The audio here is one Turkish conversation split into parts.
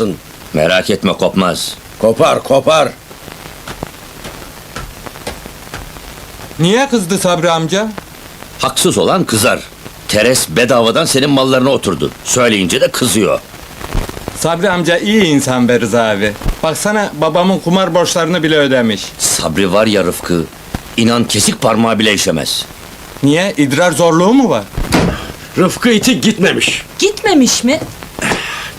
kopmasın. Merak etme kopmaz. Kopar kopar. Niye kızdı Sabri amca? Haksız olan kızar. Teres bedavadan senin mallarına oturdu. Söyleyince de kızıyor. Sabri amca iyi insan be Rıza abi. Baksana babamın kumar borçlarını bile ödemiş. Sabri var ya Rıfkı. İnan kesik parmağı bile işemez. Niye? İdrar zorluğu mu var? Rıfkı iti gitmemiş. Gitmemiş mi?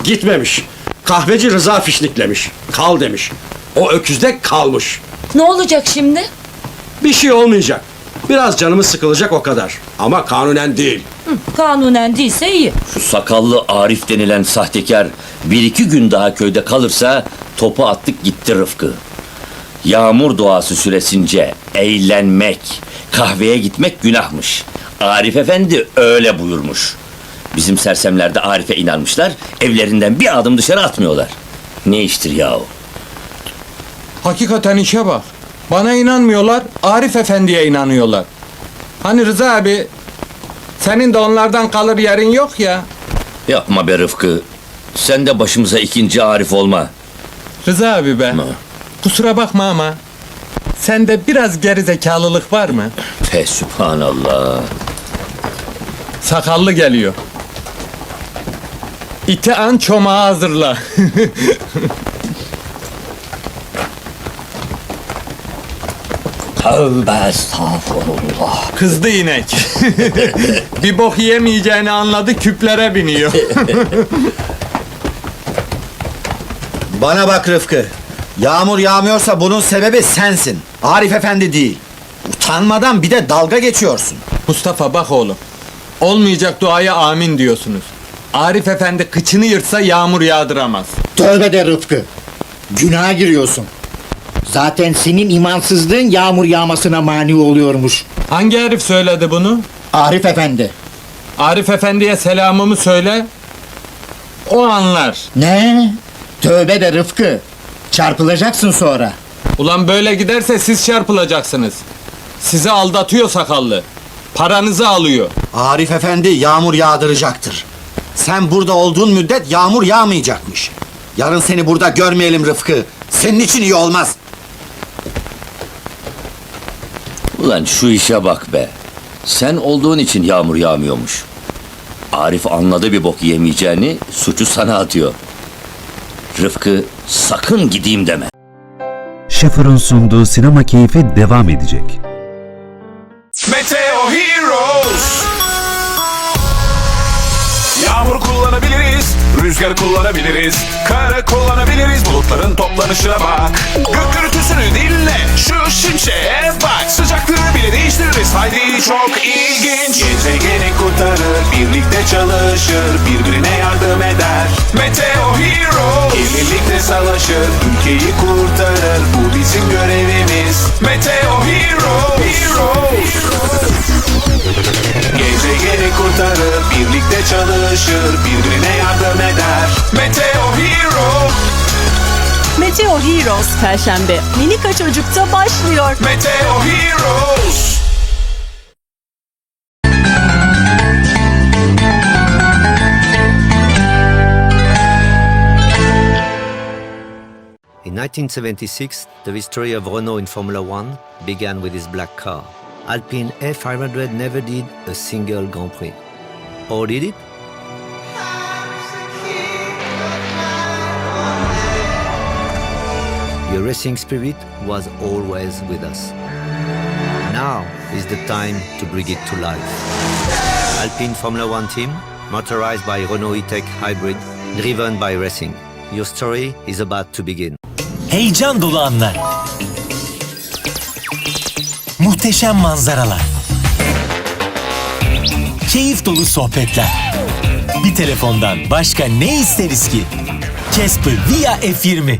Gitmemiş. Kahveci Rıza fişniklemiş. Kal demiş. O öküzde kalmış. Ne olacak şimdi? Bir şey olmayacak. Biraz canımız sıkılacak o kadar. Ama kanunen değil. Hı, kanunen değilse iyi. Şu sakallı Arif denilen sahtekar bir iki gün daha köyde kalırsa topu attık gitti Rıfkı. Yağmur doğası süresince eğlenmek, kahveye gitmek günahmış. Arif Efendi öyle buyurmuş. Bizim sersemler de Arif'e inanmışlar, evlerinden bir adım dışarı atmıyorlar. Ne iştir yahu? Hakikaten işe bak. Bana inanmıyorlar, Arif Efendi'ye inanıyorlar. Hani Rıza abi, senin de onlardan kalır yerin yok ya. Yapma be Rıfkı. Sen de başımıza ikinci Arif olma. Rıza abi be. Ma. Kusura bakma ama sende biraz gerizekalılık var mı? Fe sübhanallah. Sakallı geliyor. İti an çomağı hazırla. Tövbe estağfurullah. Kızdı inek. Bir bok yemeyeceğini anladı küplere biniyor. Bana bak Rıfkı. Yağmur yağmıyorsa bunun sebebi sensin. Arif Efendi değil. Utanmadan bir de dalga geçiyorsun. Mustafa bak oğlum. Olmayacak duaya amin diyorsunuz. Arif Efendi kıçını yırtsa yağmur yağdıramaz. Tövbe de Rıfkı. Günaha giriyorsun. Zaten senin imansızlığın yağmur yağmasına mani oluyormuş. Hangi herif söyledi bunu? Arif Efendi. Arif Efendi'ye selamımı söyle. O anlar. Ne? Tövbe de Rıfkı. Çarpılacaksın sonra. Ulan böyle giderse siz çarpılacaksınız. Sizi aldatıyor sakallı. Paranızı alıyor. Arif Efendi yağmur yağdıracaktır. Sen burada olduğun müddet yağmur yağmayacakmış. Yarın seni burada görmeyelim Rıfkı. Senin için iyi olmaz. Ulan şu işe bak be. Sen olduğun için yağmur yağmıyormuş. Arif anladı bir bok yemeyeceğini, suçu sana atıyor. Rıfkı sakın gideyim deme. Schiffer'ın sunduğu sinema keyfi devam edecek. Rüzgar kullanabiliriz. Kara kullanabiliriz, bulutların toplanışına bak. Gök gürültüsünü dinle, şu şimşeğe bak. Sıcaklığı bile değiştiririz, haydi çok ilginç. Gezegeni kurtarır, birlikte çalışır. Birbirine yardım eder. Meteo Heroes Birlikte savaşır, ülkeyi kurtarır. Bu bizim görevimiz. Meteo Heroes, Heroes. Gezegeni kurtarır, birlikte çalışır, birbirine yardım eder. Meteo Hero, Meteo Heroes Perşembe Minika Çocuk'ta başlıyor. Meteo Heroes. In 1976, the history of Renault in Formula One began with his black car. Alpine F500 never did a single Grand Prix. Or did it? Your racing spirit was always with us. Now is the time to bring it to life. Alpine Formula One team, motorized by Renault E-Tech Hybrid, driven by racing. Your story is about to begin. Heyecan dolu anlar. Muhteşem manzaralar. Keyif dolu sohbetler. Bir telefondan başka ne isteriz ki? Casper Via F20.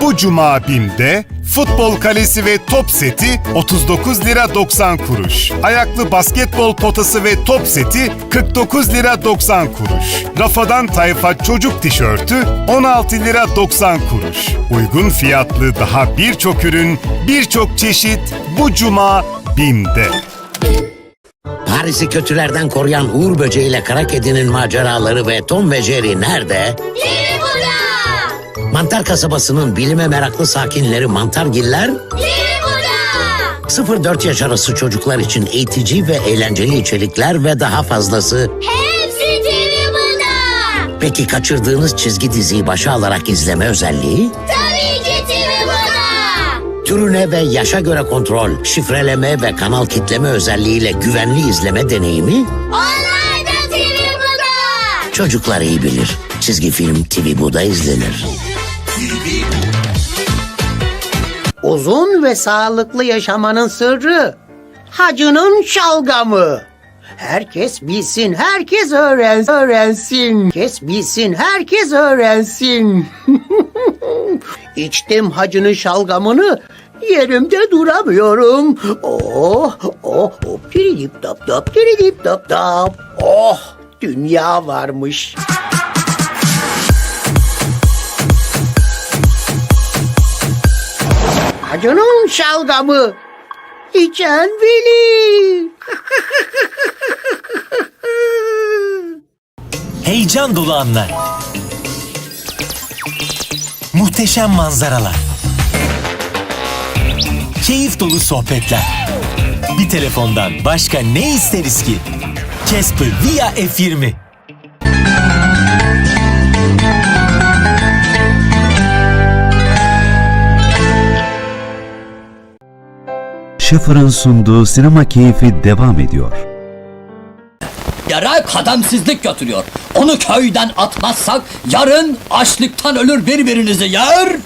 Bu cuma BİM'de futbol kalesi ve top seti 39 lira 90 kuruş. Ayaklı basketbol potası ve top seti 49 lira 90 kuruş. Rafadan tayfa çocuk tişörtü 16 lira 90 kuruş. Uygun fiyatlı daha birçok ürün, birçok çeşit bu cuma BİM'de. Paris'i kötülerden koruyan Uğur Böceği ile Kara Kedi'nin maceraları ve Tom ve Jerry nerede? Burada. Mantar kasabasının bilime meraklı sakinleri mantargiller 0-4 yaş arası çocuklar için eğitici ve eğlenceli içerikler ve daha fazlası Hepsi TV Bunda. Peki kaçırdığınız çizgi diziyi başa alarak izleme özelliği? Tabii ki TV Bunda. Türüne ve yaşa göre kontrol, şifreleme ve kanal kitleme özelliğiyle güvenli izleme deneyimi? Onlar da TV Bunda. Çocuklar iyi bilir. Çizgi film TV Bu'da izlenir. Uzun ve sağlıklı yaşamanın sırrı. Hacının şalgamı. Herkes bilsin, herkes öğren, öğrensin. Herkes bilsin, herkes öğrensin. İçtim hacının şalgamını, yerimde duramıyorum. Oh, oh, oh, piridip tap tap, piridip tap tap. Oh, dünya varmış. Hacının şalgamı. İçen bilir. Heyecan dolu anlar. Muhteşem manzaralar. Keyif dolu sohbetler. Bir telefondan başka ne isteriz ki? Casper Via F20. Schiffer'ın sunduğu sinema keyfi devam ediyor. Yere kademsizlik götürüyor. Onu köyden atmazsak yarın açlıktan ölür birbirinizi yer.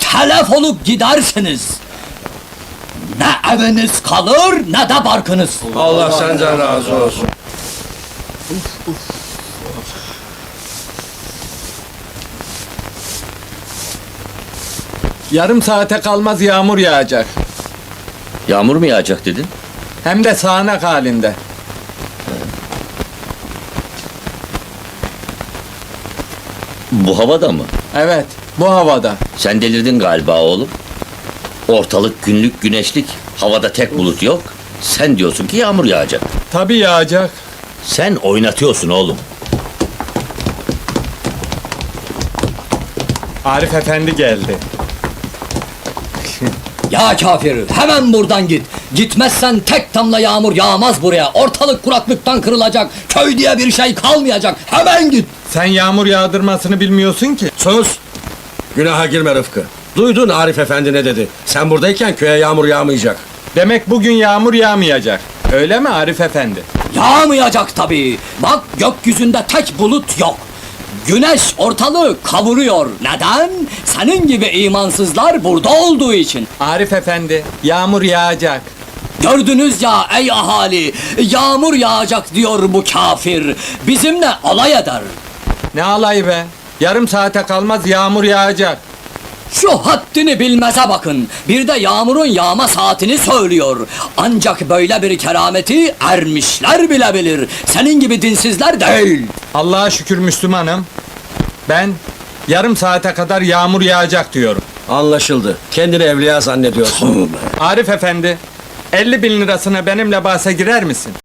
Telef olup gidersiniz. Ne eviniz kalır ne de barkınız. Allah senden razı olsun. Yarım saate kalmaz yağmur yağacak. Yağmur mu yağacak dedin? Hem de sağanak halinde. Bu havada mı? Evet, bu havada. Sen delirdin galiba oğlum. Ortalık günlük güneşlik. Havada tek bulut yok. Sen diyorsun ki yağmur yağacak. Tabii yağacak. Sen oynatıyorsun oğlum. Arif Efendi geldi. Ya kafir hemen buradan git. Gitmezsen tek damla yağmur yağmaz buraya. Ortalık kuraklıktan kırılacak. Köy diye bir şey kalmayacak. Hemen git. Sen yağmur yağdırmasını bilmiyorsun ki. Sus! Günaha girme Rıfkı. Duydun Arif Efendi ne dedi? Sen buradayken köye yağmur yağmayacak. Demek bugün yağmur yağmayacak. Öyle mi Arif Efendi? Yağmayacak tabii. Bak gökyüzünde tek bulut yok. Güneş ortalığı kavuruyor. Neden? Senin gibi imansızlar burada olduğu için. Arif Efendi, yağmur yağacak. Gördünüz ya ey ahali, yağmur yağacak diyor bu kafir. Bizimle alay eder. Ne alayı be? Yarım saate kalmaz yağmur yağacak. Şu haddini bilmeze bakın. Bir de yağmurun yağma saatini söylüyor. Ancak böyle bir kerameti ermişler bile bilir. Senin gibi dinsizler değil. Allah'a şükür Müslümanım. Ben yarım saate kadar yağmur yağacak diyorum. Anlaşıldı. Kendini evliya zannediyorsun. Arif Efendi, 50 bin lirasına benimle bahse girer misin?